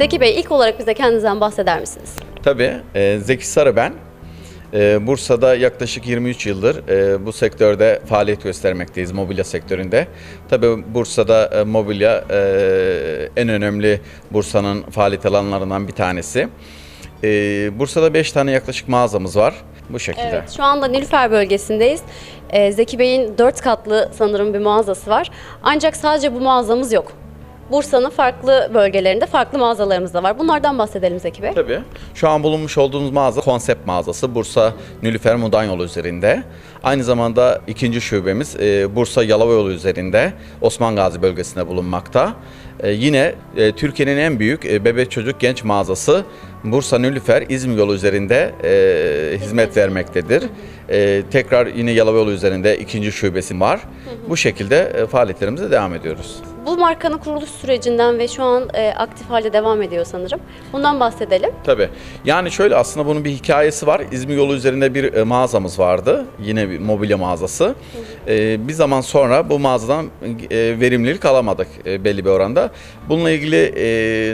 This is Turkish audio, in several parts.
Zeki Bey ilk olarak bize kendinizden bahseder misiniz? Tabii. e, Zeki Sarı ben. E, Bursa'da yaklaşık 23 yıldır e, bu sektörde faaliyet göstermekteyiz mobilya sektöründe. Tabii Bursa'da e, mobilya e, en önemli Bursa'nın faaliyet alanlarından bir tanesi. E, Bursa'da 5 tane yaklaşık mağazamız var. Bu şekilde. Evet, şu anda Nilüfer bölgesindeyiz. Ee, Zeki Bey'in 4 katlı sanırım bir mağazası var. Ancak sadece bu mağazamız yok. Bursa'nın farklı bölgelerinde farklı mağazalarımız da var. Bunlardan bahsedelim Zeki Bey. Tabii. Şu an bulunmuş olduğumuz mağaza konsept mağazası Bursa Nilüfer Mudan yolu üzerinde. Aynı zamanda ikinci şubemiz e, Bursa Yalova yolu üzerinde Osman Gazi bölgesinde bulunmakta. E, yine e, Türkiye'nin en büyük bebek çocuk genç mağazası Bursa Nilüfer İzmir yolu üzerinde e, hizmet vermektedir. E, tekrar yine Yalova yolu üzerinde ikinci şubesi var. Bu şekilde faaliyetlerimize devam ediyoruz. Bu markanın kuruluş sürecinden ve şu an e, aktif halde devam ediyor sanırım. Bundan bahsedelim. Tabii. Yani şöyle aslında bunun bir hikayesi var. İzmir yolu üzerinde bir e, mağazamız vardı. Yine bir mobilya mağazası. E, bir zaman sonra bu mağazadan e, verimlilik alamadık e, belli bir oranda. Bununla ilgili e,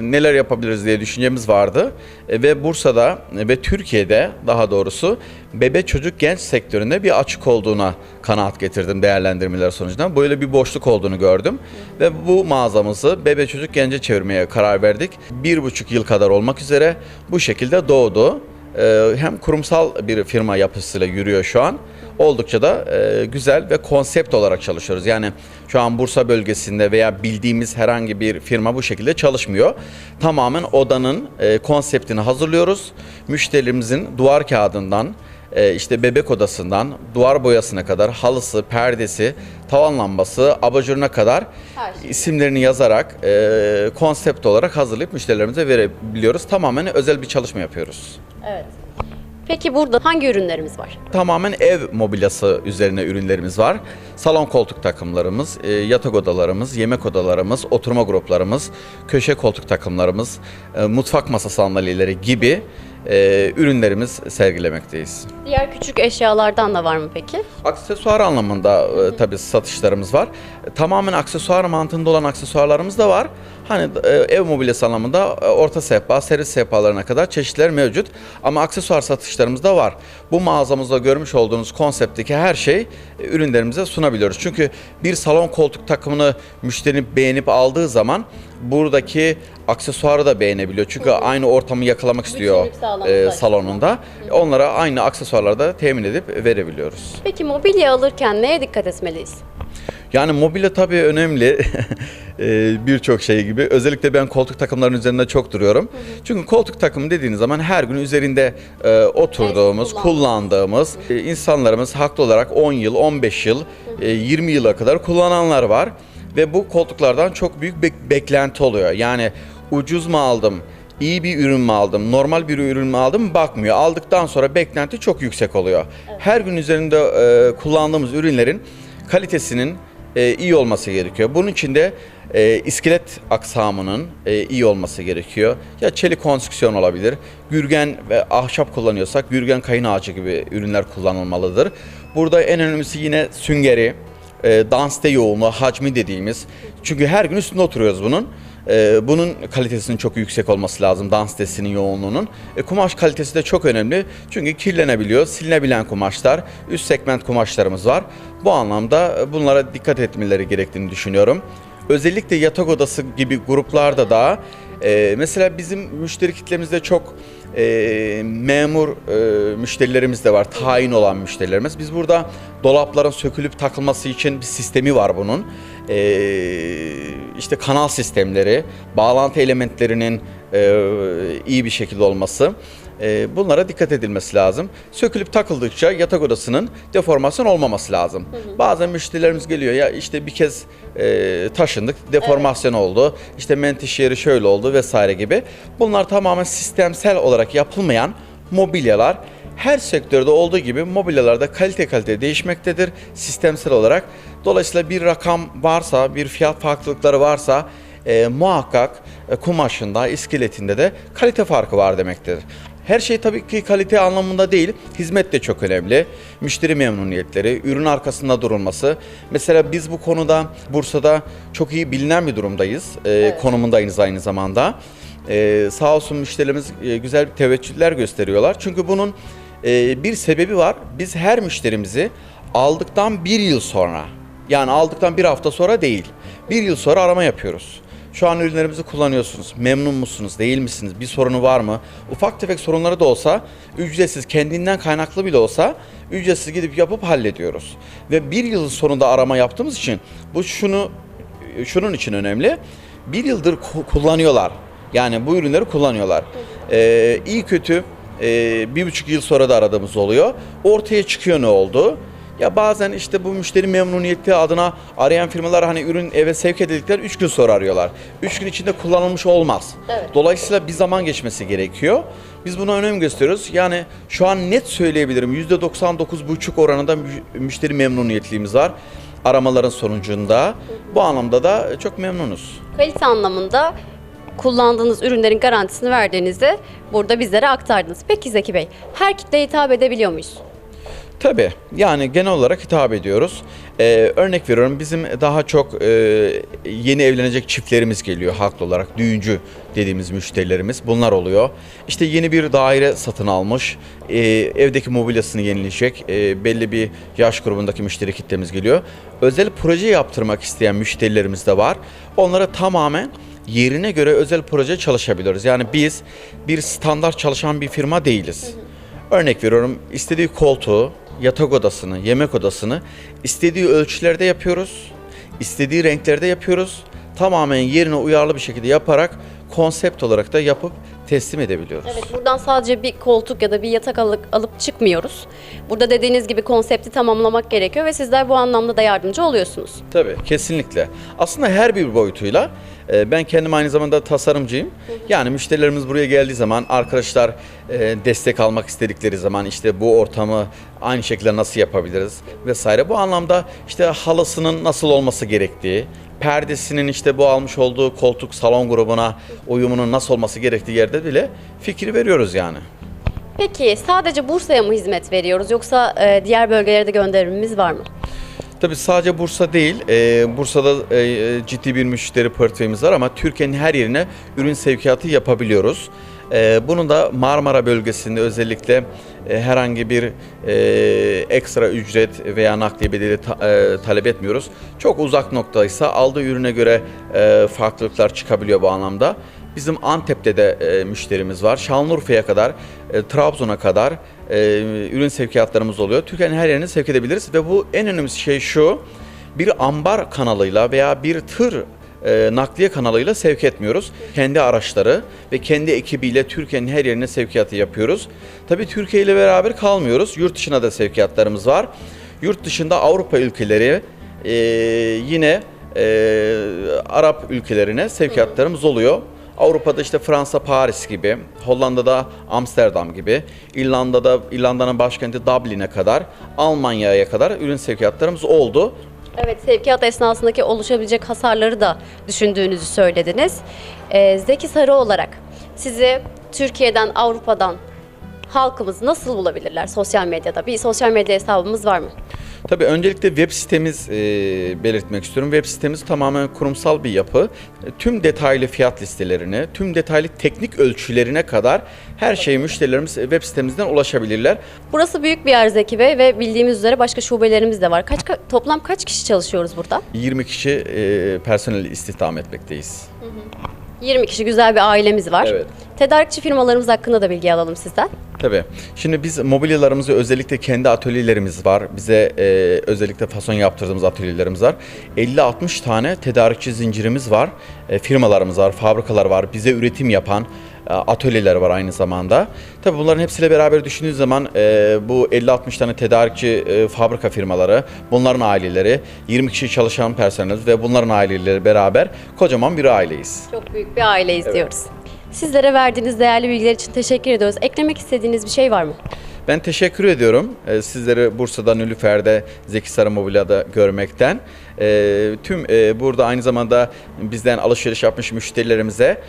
neler yapabiliriz diye düşüncemiz vardı. E, ve Bursa'da e, ve Türkiye'de daha doğrusu bebe çocuk genç sektöründe bir açık olduğuna kanaat getirdim değerlendirmeler sonucunda. Böyle bir boşluk olduğunu gördüm. Ve bu mağazamızı bebe çocuk gence çevirmeye karar verdik. Bir buçuk yıl kadar olmak üzere bu şekilde doğdu. Ee, hem kurumsal bir firma yapısıyla yürüyor şu an. Oldukça da e, güzel ve konsept olarak çalışıyoruz. Yani şu an Bursa bölgesinde veya bildiğimiz herhangi bir firma bu şekilde çalışmıyor. Tamamen odanın e, konseptini hazırlıyoruz. Müşterimizin duvar kağıdından, e, işte bebek odasından duvar boyasına kadar halısı, perdesi, tavan lambası, abajuruna kadar Her şey. isimlerini yazarak e, konsept olarak hazırlayıp müşterilerimize verebiliyoruz. Tamamen özel bir çalışma yapıyoruz. Evet. Peki burada hangi ürünlerimiz var? Tamamen ev mobilyası üzerine ürünlerimiz var. Salon koltuk takımlarımız, e, yatak odalarımız, yemek odalarımız, oturma gruplarımız, köşe koltuk takımlarımız, e, mutfak masa sandalyeleri gibi e, ürünlerimiz sergilemekteyiz. Diğer küçük eşyalardan da var mı peki? Aksesuar anlamında e, tabii satışlarımız var. E, tamamen aksesuar mantığında olan aksesuarlarımız da var. Hani e, ev mobilyası anlamında e, orta sehpa, seri sehpalarına kadar çeşitler mevcut. Ama aksesuar satışlarımız da var. Bu mağazamızda görmüş olduğunuz konseptteki her şey e, ürünlerimize sunabiliyoruz. Çünkü bir salon koltuk takımını müşteri beğenip aldığı zaman buradaki aksesuarı da beğenebiliyor. Çünkü aynı ortamı yakalamak istiyor Bütünlük e, salonunda. Onlara aynı aksesuarları da temin edip verebiliyoruz. Peki mobilya alırken neye dikkat etmeliyiz? Yani mobilya tabii önemli. Ee, Birçok şey gibi. Özellikle ben koltuk takımlarının üzerinde çok duruyorum. Çünkü koltuk takımı dediğiniz zaman her gün üzerinde e, oturduğumuz, Evet, kullandığımız e, insanlarımız haklı olarak 10 yıl, 15 yıl, e, 20 yıla kadar kullananlar var. Ve bu koltuklardan çok büyük bek- beklenti oluyor. Yani ucuz mu aldım, iyi bir ürün mü aldım, normal bir ürün mü aldım bakmıyor. Aldıktan sonra beklenti çok yüksek oluyor. Her gün üzerinde e, kullandığımız ürünlerin kalitesinin e, iyi olması gerekiyor. Bunun için de e, iskelet aksamının e, iyi olması gerekiyor. Ya çelik konstrüksiyon olabilir. Gürgen ve ahşap kullanıyorsak gürgen kayın ağacı gibi ürünler kullanılmalıdır. Burada en önemlisi yine süngeri, e, danste yoğunluğu, hacmi dediğimiz. Çünkü her gün üstünde oturuyoruz bunun. E, bunun kalitesinin çok yüksek olması lazım dans destinin yoğunluğunun. E, kumaş kalitesi de çok önemli. Çünkü kirlenebiliyor, silinebilen kumaşlar, üst segment kumaşlarımız var. Bu anlamda e, bunlara dikkat etmeleri gerektiğini düşünüyorum. Özellikle yatak odası gibi gruplarda da e, mesela bizim müşteri kitlemizde çok e, memur e, müşterilerimiz de var, tayin olan müşterilerimiz. Biz burada dolapların sökülüp takılması için bir sistemi var bunun. E, işte kanal sistemleri, bağlantı elementlerinin e, iyi bir şekilde olması. E, bunlara dikkat edilmesi lazım. Sökülüp takıldıkça yatak odasının deformasyon olmaması lazım. Bazen müşterilerimiz geliyor ya işte bir kez e, taşındık, deformasyon oldu, işte menteş yeri şöyle oldu vesaire gibi. Bunlar tamamen sistemsel olarak yapılmayan mobilyalar. Her sektörde olduğu gibi mobilyalarda kalite kalite değişmektedir sistemsel olarak. Dolayısıyla bir rakam varsa, bir fiyat farklılıkları varsa e, muhakkak e, kumaşında, iskeletinde de kalite farkı var demektir. Her şey tabii ki kalite anlamında değil, hizmet de çok önemli. Müşteri memnuniyetleri, ürün arkasında durulması. Mesela biz bu konuda Bursa'da çok iyi bilinen bir durumdayız. E, Konumundayız aynı zamanda. e, sağ olsun müşterilerimiz e, güzel bir teveccühler gösteriyorlar. Çünkü bunun e, bir sebebi var. Biz her müşterimizi aldıktan bir yıl sonra yani aldıktan bir hafta sonra değil bir yıl sonra arama yapıyoruz. Şu an ürünlerimizi kullanıyorsunuz. Memnun musunuz? Değil misiniz? Bir sorunu var mı? Ufak tefek sorunları da olsa ücretsiz kendinden kaynaklı bile olsa ücretsiz gidip yapıp hallediyoruz. Ve bir yıl sonunda arama yaptığımız için bu şunu şunun için önemli. Bir yıldır ku- kullanıyorlar. Yani bu ürünleri kullanıyorlar. Ee, iyi kötü e, bir buçuk yıl sonra da aradığımız oluyor. Ortaya çıkıyor ne oldu? Ya bazen işte bu müşteri memnuniyeti adına arayan firmalar hani ürün eve sevk edildikten 3 gün sonra arıyorlar. 3 gün içinde kullanılmış olmaz. Evet. Dolayısıyla bir zaman geçmesi gerekiyor. Biz buna önem gösteriyoruz. Yani şu an net söyleyebilirim %99,5 oranında mü- müşteri memnuniyetliğimiz var. Aramaların sonucunda. Bu anlamda da çok memnunuz. Kalite anlamında kullandığınız ürünlerin garantisini verdiğinizi burada bizlere aktardınız. Peki Zeki Bey, her kitleye hitap edebiliyor muyuz? Tabii yani genel olarak hitap ediyoruz. Ee, örnek veriyorum bizim daha çok e, yeni evlenecek çiftlerimiz geliyor haklı olarak. Düğüncü dediğimiz müşterilerimiz bunlar oluyor. İşte yeni bir daire satın almış, e, evdeki mobilyasını yenileyecek e, belli bir yaş grubundaki müşteri kitlemiz geliyor. Özel proje yaptırmak isteyen müşterilerimiz de var. Onlara tamamen yerine göre özel proje çalışabiliyoruz. Yani biz bir standart çalışan bir firma değiliz. Örnek veriyorum istediği koltuğu, yatak odasını, yemek odasını istediği ölçülerde yapıyoruz. istediği renklerde yapıyoruz. Tamamen yerine uyarlı bir şekilde yaparak konsept olarak da yapıp teslim edebiliyoruz. Evet, buradan sadece bir koltuk ya da bir yatak alıp, alıp çıkmıyoruz. Burada dediğiniz gibi konsepti tamamlamak gerekiyor ve sizler bu anlamda da yardımcı oluyorsunuz. Tabii kesinlikle. Aslında her bir boyutuyla e, ben kendim aynı zamanda tasarımcıyım. Yani müşterilerimiz buraya geldiği zaman arkadaşlar e, destek almak istedikleri zaman işte bu ortamı aynı şekilde nasıl yapabiliriz vesaire. Bu anlamda işte halısının nasıl olması gerektiği, perdesinin işte bu almış olduğu koltuk salon grubuna uyumunun nasıl olması gerektiği yerde bile fikir veriyoruz yani. Peki sadece Bursa'ya mı hizmet veriyoruz yoksa e, diğer bölgelere de gönderimimiz var mı? Tabii sadece Bursa değil, e, Bursa'da e, ciddi bir müşteri portföyümüz var ama Türkiye'nin her yerine ürün sevkiyatı yapabiliyoruz. E, bunu da Marmara bölgesinde özellikle e, herhangi bir e, ekstra ücret veya nakliye bedeli ta- e, talep etmiyoruz. Çok uzak noktaysa aldığı ürüne göre e, farklılıklar çıkabiliyor bu anlamda. Bizim Antep'te de e, müşterimiz var. Şanlıurfa'ya kadar, e, Trabzon'a kadar e, ürün sevkiyatlarımız oluyor. Türkiye'nin her yerine sevk edebiliriz ve bu en önemli şey şu. Bir ambar kanalıyla veya bir tır e, nakliye kanalıyla sevk etmiyoruz. Kendi araçları ve kendi ekibiyle Türkiye'nin her yerine sevkiyatı yapıyoruz. Tabii Türkiye ile beraber kalmıyoruz. Yurt dışına da sevkiyatlarımız var. Yurt dışında Avrupa ülkeleri e, yine e, Arap ülkelerine sevkiyatlarımız oluyor. Avrupa'da işte Fransa, Paris gibi, Hollanda'da Amsterdam gibi, İrlanda'da İrlanda'nın başkenti Dublin'e kadar, Almanya'ya kadar ürün sevkiyatlarımız oldu. Evet, sevkiyat esnasındaki oluşabilecek hasarları da düşündüğünüzü söylediniz. Ee, Zeki Sarı olarak sizi Türkiye'den, Avrupa'dan halkımız nasıl bulabilirler sosyal medyada? Bir sosyal medya hesabımız var mı? Tabii öncelikle web sitemiz e, belirtmek istiyorum. Web sitemiz tamamen kurumsal bir yapı. E, Tüm detaylı fiyat listelerini, tüm detaylı teknik ölçülerine kadar her şeyi müşterilerimiz web sitemizden ulaşabilirler. Burası büyük bir yer Zeki Bey ve bildiğimiz üzere başka şubelerimiz de var. Kaç ka- toplam kaç kişi çalışıyoruz burada? 20 kişi e, personel istihdam etmekteyiz. 20 kişi güzel bir ailemiz var. Evet. Tedarikçi firmalarımız hakkında da bilgi alalım sizden. Tabii. Şimdi biz mobilyalarımızı özellikle kendi atölyelerimiz var. Bize e, özellikle fason yaptırdığımız atölyelerimiz var. 50-60 tane tedarikçi zincirimiz var. E, firmalarımız var, fabrikalar var. Bize üretim yapan e, atölyeler var aynı zamanda. Tabii bunların hepsiyle beraber düşündüğünüz zaman e, bu 50-60 tane tedarikçi e, fabrika firmaları, bunların aileleri, 20 kişi çalışan personel ve bunların aileleri beraber kocaman bir aileyiz. Çok büyük bir aileyiz diyoruz. Sizlere verdiğiniz değerli bilgiler için teşekkür ediyoruz. Eklemek istediğiniz bir şey var mı? Ben teşekkür ediyorum e, sizleri Bursa'da Nülüfer'de Zeki Sarı Mobilya'da görmekten. E, tüm e, burada aynı zamanda bizden alışveriş yapmış müşterilerimize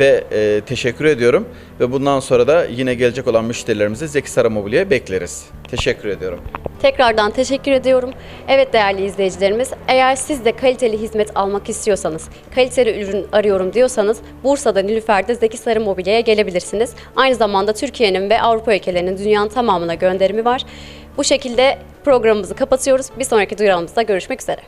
ve teşekkür ediyorum. Ve bundan sonra da yine gelecek olan müşterilerimizi Zeki Sarı Mobilya'ya bekleriz. Teşekkür ediyorum. Tekrardan teşekkür ediyorum. Evet değerli izleyicilerimiz, eğer siz de kaliteli hizmet almak istiyorsanız, kaliteli ürün arıyorum diyorsanız Bursa'da Nilüfer'de Zeki Sarı Mobilya'ya gelebilirsiniz. Aynı zamanda Türkiye'nin ve Avrupa şekerlerinin dünyanın tamamına gönderimi var. Bu şekilde programımızı kapatıyoruz. Bir sonraki duyurumuzda görüşmek üzere.